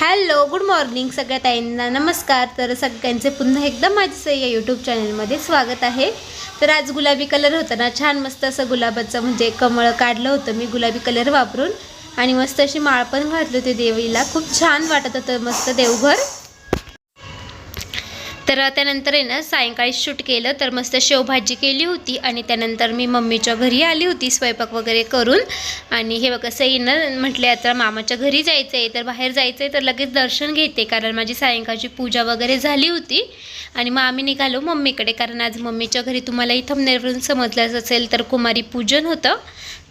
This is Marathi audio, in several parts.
हॅलो गुड मॉर्निंग सगळ्या ताईंना. नमस्कार. तर सगळ्यांचे पुन्हा एकदा माझ्या या यूट्यूब चॅनलमध्ये स्वागत आहे. तर आज गुलाबी कलर होता ना छान मस्त असं गुलाबाचं म्हणजे कमळ काढलं होतं मी गुलाबी कलर वापरून. आणि मस्त अशी माळ पण घातली होती देवीला. खूप छान वाटत होतं मस्त देवघर. तर त्यानंतर आहे ना सायंकाळी शूट केलं तर मस्त शेवभाजी केली होती आणि त्यानंतर मी मम्मीच्या घरी आली होती स्वयंपाक वगैरे करून. आणि हे बघ बघा सईनं म्हटले आता मामाच्या घरी जायचं आहे तर बाहेर जायचं आहे तर लगेच दर्शन घेते कारण माझी सायंकाळची पूजा वगैरे झाली होती. आणि मग आम्ही निघालो मम्मीकडे कारण आज मम्मीच्या घरी तुम्हाला इथं समजलंच असेल तर कुमारी पूजन होतं.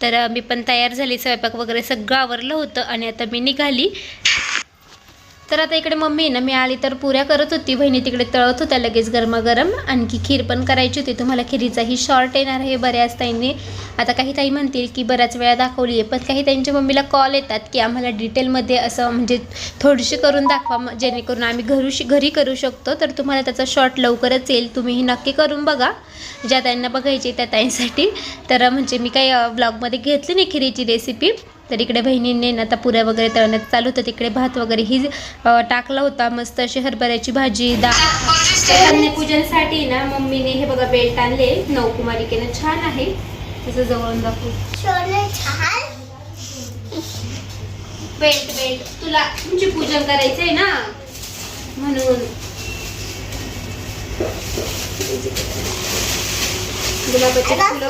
तर मी पण तयार झाली स्वयंपाक वगैरे सगळं आवरलं होतं आणि आता मी निघाली. तर आता इकडे मम्मी आहे ना मी आली तर पुऱ्या करत होती बहिणी तिकडे तळत होत्या लगेच गरमागरम. आणखी खीर पण करायची होती तुम्हाला खिरीचाही शॉर्ट येणार आहे बऱ्याच ताईंनी. आता काही ताई म्हणतील की बऱ्याच वेळा दाखवली आहे पण काही त्यांच्या मम्मीला कॉल येतात की आम्हाला डिटेलमध्ये असं म्हणजे थोडीशी करून दाखवा जेणेकरून आम्ही घरू घरी करू शकतो. तर तुम्हाला त्याचा शॉर्ट लवकरच येईल तुम्हीही नक्की करून बघा. ज्या ताईंना बघायची त्या ताईंसाठी. तर म्हणजे मी काही ब्लॉगमध्ये घेतली नाही खिरीची रेसिपी तर इकडे बहिणींनी ना आता पुऱ्या वगैरे तळण्यात चालू होतं. तिकडे भात वगैरे ही टाकला होता. मस्त अशी हरभऱ्याची भाजी डाळ. पूजनसाठी ना मम्मीने हे बघा बेल्ट आणले नवकुमारिकेनं छान आहे. तसं जवळून दाखवू. बेल्ट बेल्ट तुला तुमची पूजन करायचंय ना? म्हणून. गुलाबाचे फुलं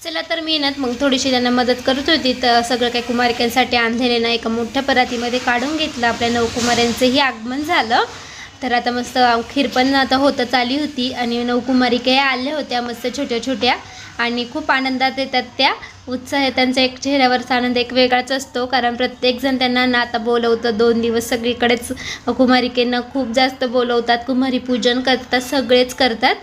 चला तर मी ना मग थोडीशी त्यांना मदत करत होती. तर सगळं काही कुमारिकांसाठी आणलेले ना एका मोठ्या परातीमध्ये काढून घेतलं आपल्या नवकुमाऱ्यांचंही आगमन झालं. तर आता मस्त खीर पण आता होतच आली होती आणि नवकुमारिकाही आल्या होत्या मस्त छोट्या छोट्या. आणि खूप आनंदात येतात त्या. उत्साह त्यांचा एक चेहऱ्यावरचा आनंद एक वेगळाच असतो. कारण प्रत्येकजण त्यांना ना आता बोलवतं दोन दिवस सगळीकडेच कुमारिकेनं खूप जास्त बोलवतात कुमारी पूजन करतात सगळेच करतात.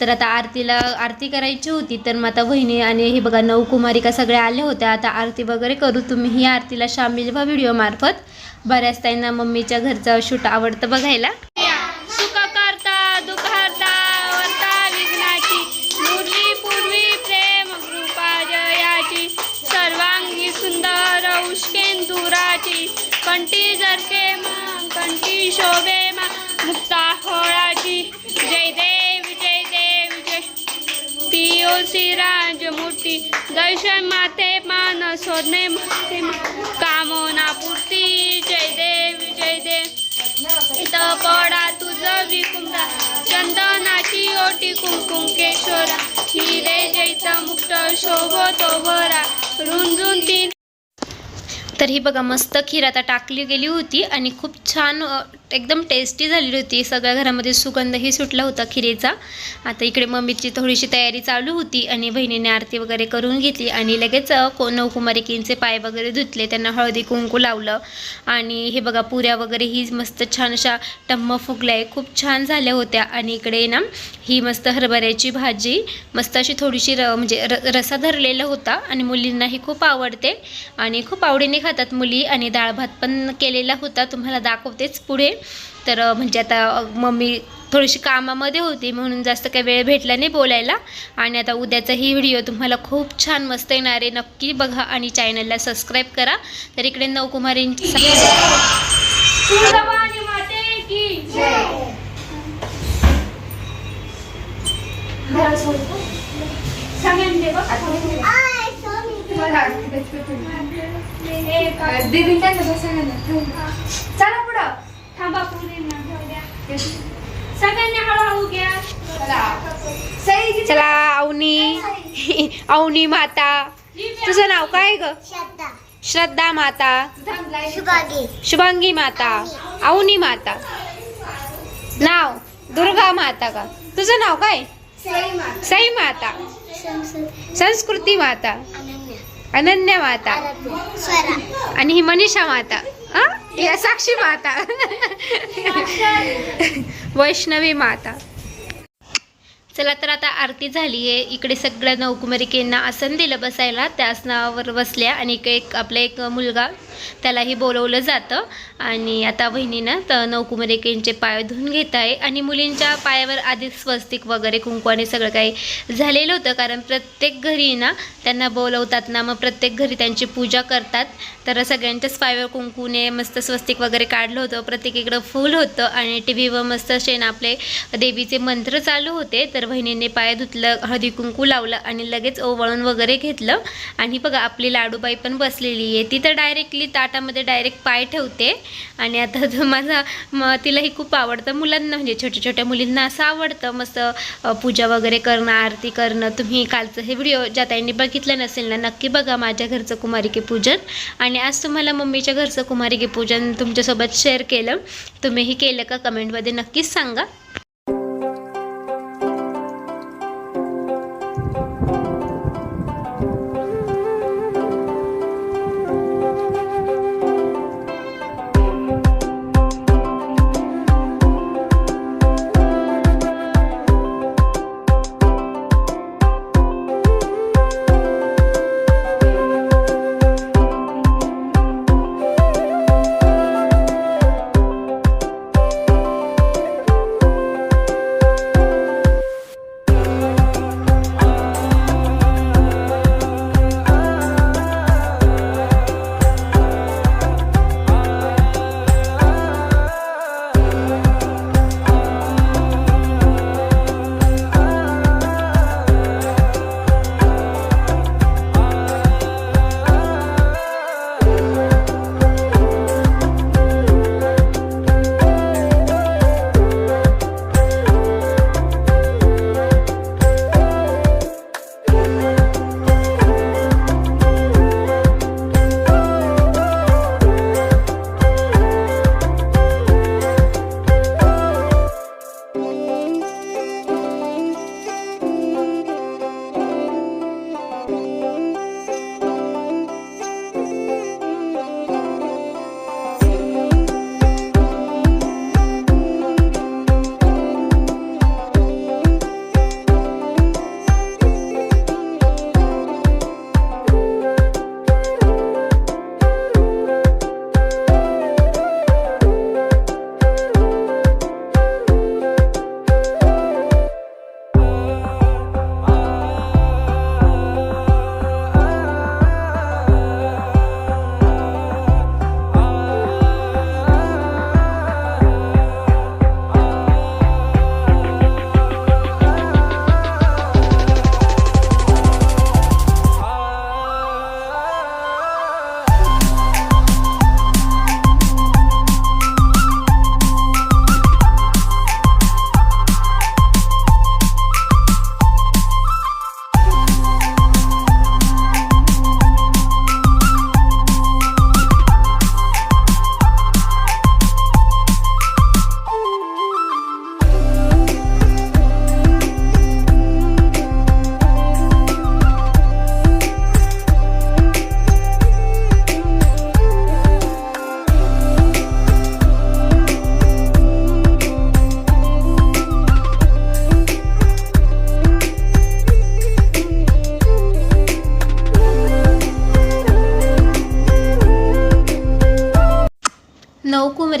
तर आता आरतीला आरती करायची होती तर मग आता वहिनी आणि हे बघा नऊ कुमारिका सगळ्या आल्या होत्या. आता आरती वगैरे करू तुम्ही ही आरतीला सामील व्हा व्हिडिओमार्फत बऱ्याच ताईंना मम्मीच्या घरचं शूट आवडतं बघायला. सुख सर्वांगी सुंदर कंठी जरके मां कंठी शोभे दर्शन माथे मान सोडणे माथे कामना पूर्ती जय देव जय देव. इथं पडा तुझं विकुंदा चंदनाची ओटी कुंकुंकेश्वरा हिरे जैत मुक्त शोभतो भरा रुंजून तीन तर ही बघा मस्त खीर आता टाकली गेली होती आणि खूप छान एकदम टेस्टी झालेली होती. सगळ्या घरामध्ये सुगंधही सुटला होता खिरेचा. आता इकडे मम्मीची थोडीशी तयारी चालू होती आणि बहिणीने आरती वगैरे करून घेतली आणि लगेच को नवकुमारिकींचे पाय वगैरे धुतले. त्यांना हळदी कुंकू लावलं आणि हे बघा पुऱ्या वगैरे ही मस्त छान अशा टम्म फुगल्या आहे खूप छान झाल्या होत्या. आणि इकडे ना ही मस्त हरभऱ्याची भाजी. मस्त अशी थोडीशी र म्हणजे र रसा धरलेला होता आणि मुलींनाही खूप आवडते. आणि खूप आवडीने खातात मुली आणि डाळ भात पण केलेला होता तुम्हाला दाखवतेच पुढे. तर म्हणजे आता मम्मी थोडीशी कामामध्ये होती म्हणून जास्त काही वेळ भेटला नाही बोलायला. आणि आता उद्याचाही व्हिडिओ तुम्हाला खूप छान मस्त येणार आहे. नक्की बघा आणि चॅनलला सबस्क्राईब करा. तर इकडे नवकुमारींची सगळ्यांनी. चला पुढं थांबा सगळ्यांनी हळूहळू घ्या चला अवनी. अवनी माता. तुझं नाव काय ग? श्रद्धा माता. शुभांगी माता. अवनी माता. नाव? दुर्गा माता का? तुझं नाव काय? सई माता. संस्कृती माता. अनन्या माता. आणि ही मनीषा माता. या साक्षी माता. वैष्णवी माता. चला तर आता आरती झाली आहे. इकडे सगळ्या नवकुमारिकेंना आसन दिलं बसायला. त्या आसनावर बसल्या आणि एक एक आपला एक मुलगा त्यालाही बोलवलं जातं. आणि आता बहिणीनं तर नवकुमारिकेंचे पाय धुवून घेत आहे. आणि मुलींच्या पायावर आधीच स्वस्तिक वगैरे कुंकवाने सगळं काही झालेलं होतं. कारण प्रत्येक घरी ना त्यांना बोलवतात ना मग प्रत्येक घरी त्यांची पूजा करतात. तर सगळ्यांच्याच पायावर कुंकूने मस्त स्वस्तिक वगैरे काढलं होतं. प्रत्येकीकडं फूल होतं. आणि टी व्हीवर मस्त शेण आपले देवीचे मंत्र चालू होते. तर बहिणीने पाय धुतलं हळदी कुंकू लावलं आणि लगेच ओवळून वगैरे घेतलं. आणि बघा आपली लाडूबाई पण बसलेली आहे. ती तर डायरेक्टली ताटामध्ये डायरेक्ट पाय ठेवते. आणि आता तो माझा म तिलाही खूप आवडतं. मुलांना म्हणजे छोट्या छोट्या मुलींना असं आवडतं. मस्त पूजा वगैरे करणं आरती करणं. तुम्ही कालचं हे व्हिडिओ ज्या ताईंनी बघितलं नसेल ना नक्की बघा माझ्या घरचं कुमारिके पूजन. आणि आज तुम्हाला मम्मीच्या घरचं कुमारिके पूजन तुमच्यासोबत शेअर केलं. तुम्हीही केलं का? कमेंटमध्ये नक्कीच सांगा.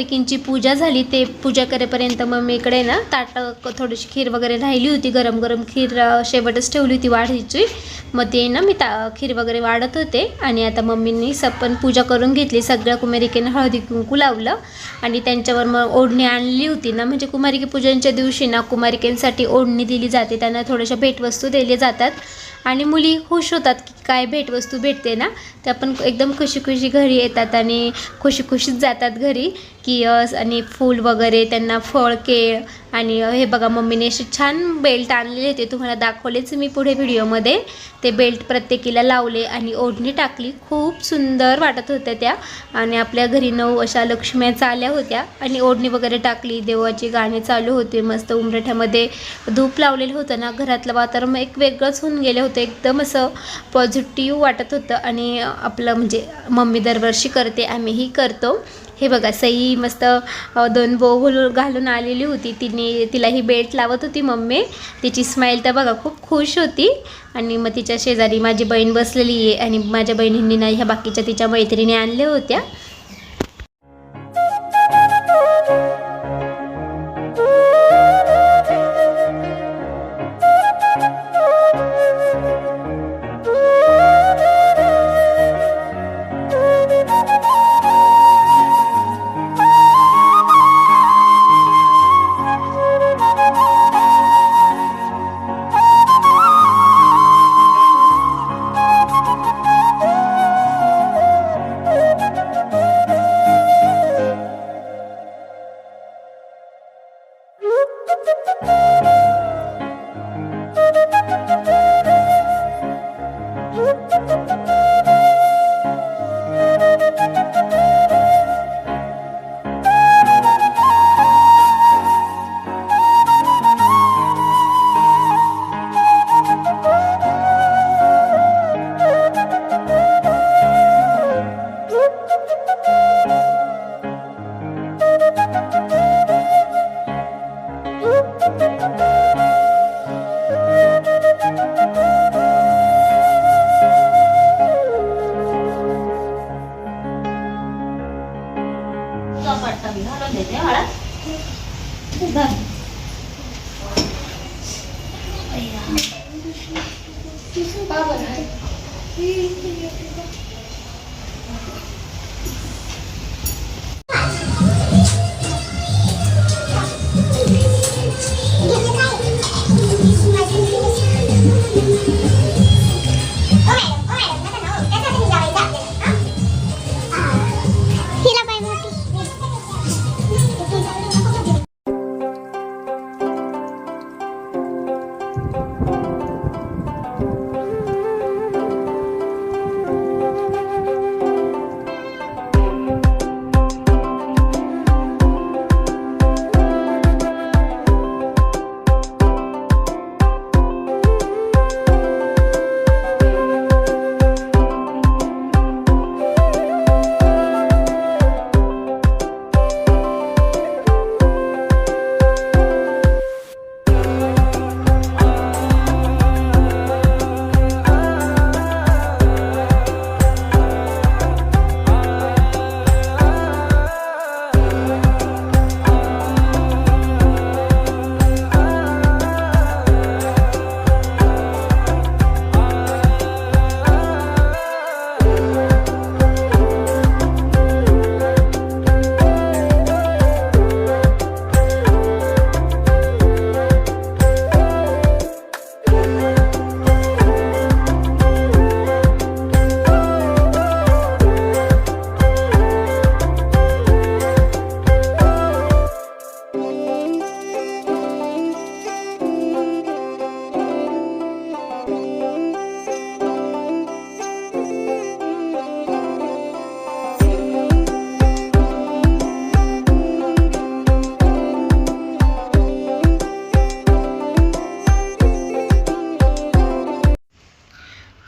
नऊ पूजा झाली ते पूजा करेपर्यंत मग मी इकडे ना ताट थोडीशी खीर वगैरे राहिली होती गरम गरम खीर शेवटच ठेवली होती वाढीची. मग ते ना मी ता खीर वगैरे वाढत होते आणि आता मम्मींनी सपन पूजा करून घेतली सगळ्या कुमारिकेनं हळदी कुंकू लावलं आणि त्यांच्यावर मग ओढणी आणली होती ना. म्हणजे कुमारिके पूजनच्या दिवशी ना कुमारिकेंसाठी ओढणी दिली जाते त्यांना थोड्याशा भेटवस्तू दिल्या जातात आणि मुली खुश होतात की काय भेटवस्तू भेटते ना. त्या पण एकदम खुशी खुशी घरी येतात आणि खुशी खुशीत जातात घरी. की आणि फूल वगैरे त्यांना फळ केळ आणि हे बघा मम्मीने असे छान बेल्ट आणलेले होते. तुम्हाला दाखवलेच मी पुढे व्हिडिओमध्ये. ते बेल्ट प्रत्येकीला लावले आणि ओढणी टाकली. खूप सुंदर वाटत होत्या त्या. आणि आपल्या घरी नऊ अशा लक्ष्म्या आल्या होत्या आणि ओढणी वगैरे टाकली. देवाची गाणी चालू होते. मस्त उमरठ्यामध्ये धूप लावलेलं होतं ना. घरातलं वातावरण एक वेगळंच होऊन गेलं होतं. एकदम असं पॉझिटिव्ह वाटत होतं. आणि आपलं म्हणजे मम्मी दरवर्षी करते. आम्हीही करतो. हे बघा सई मस्त दोन बो घालून घालून आलेली होती. तिने तिला ही बेल्ट लावत होती मम्मी. तिची स्माईल तर बघा खूप खुश होती. आणि मग तिच्या शेजारी माझी बहीण बसलेली आहे. आणि माझ्या बहिणींनी ना ह्या बाकीच्या तिच्या मैत्रिणी आणल्या होत्या.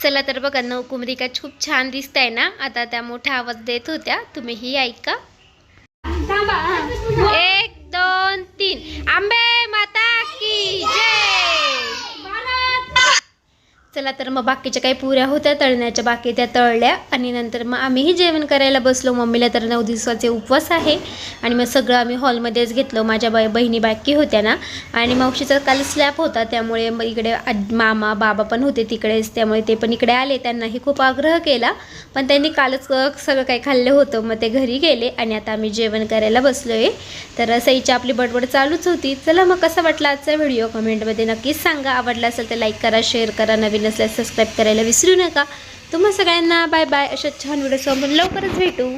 चला तर बघा नवकुमरिका खूप छान दिसत आहे ना? आता त्या मोठा आवाज देत होत्या. तुम्हीही ऐका. चला तर मग बाकीच्या काही पुऱ्या होत्या तळण्याच्या बाकी त्या तळल्या आणि नंतर मग आम्हीही जेवण करायला बसलो. मम्मीला तर नऊ दिवसाचे उपवास आहे आणि मग सगळं आम्ही हॉलमध्येच घेतलं. माझ्या बाई बहिणी बाकी होत्या ना. आणि मावशीचा काल स्लॅप होता त्यामुळे मग इकडे मामा बाबा पण होते तिकडेच. त्यामुळे ते पण इकडे आले. त्यांनाही खूप आग्रह केला. पण त्यांनी कालच सगळं काही खाल्लं होतं. मग ते घरी गेले आणि आता आम्ही जेवण करायला बसलो आहे तर सईची आपली बडबड चालूच होती. चला मग कसा वाटला आजचा व्हिडिओ? कमेंटमध्ये नक्कीच सांगा. आवडला असेल तर लाईक करा शेअर करा. नवीन असल्यास सबस्क्राईब करायला विसरू नका. तुम्हा सगळ्यांना बाय बाय अशा छान व्हिडिओ समोर लवकरच भेटू.